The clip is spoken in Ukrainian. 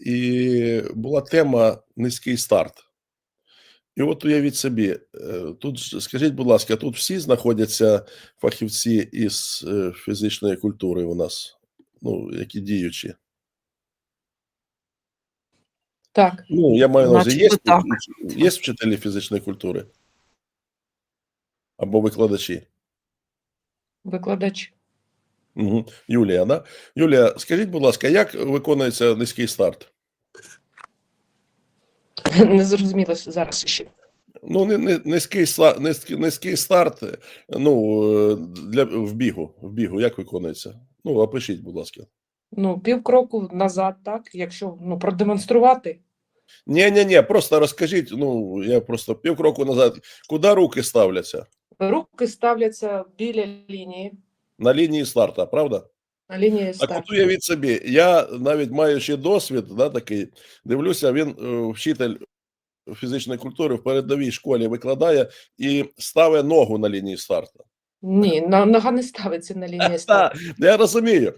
і була тема низький старт. І от уявіть собі, е, тут скажіть, будь ласка, тут всі знаходяться фахівці із е, фізичної культури у нас, ну, які діючі. Так, Ну, я маю на увазі, є, є вчителі фізичної культури? Або викладачі? викладач. Угу. Юлія, да? Юлія, скажіть, будь ласка, як виконується низький старт? Не зрозуміло зараз ще. Ну, не, не, низький, низький, низький старт ну, для, в бігу. В бігу як виконується? Ну, опишіть, будь ласка. Ну, півкроку назад, так, якщо ну, продемонструвати. Ні, ні, ні, просто розкажіть. Ну, я просто півкроку назад. Куди руки ставляться? Руки ставляться біля лінії, На лінії старта, правда? на лінії Так старту. от уявіть собі, я навіть маючи досвід, да, такий, дивлюся, він е, вчитель фізичної культури в передовій школі викладає і ставить ногу на лінії старту. Ні, на- нога не ставиться на лінії старту. Я розумію.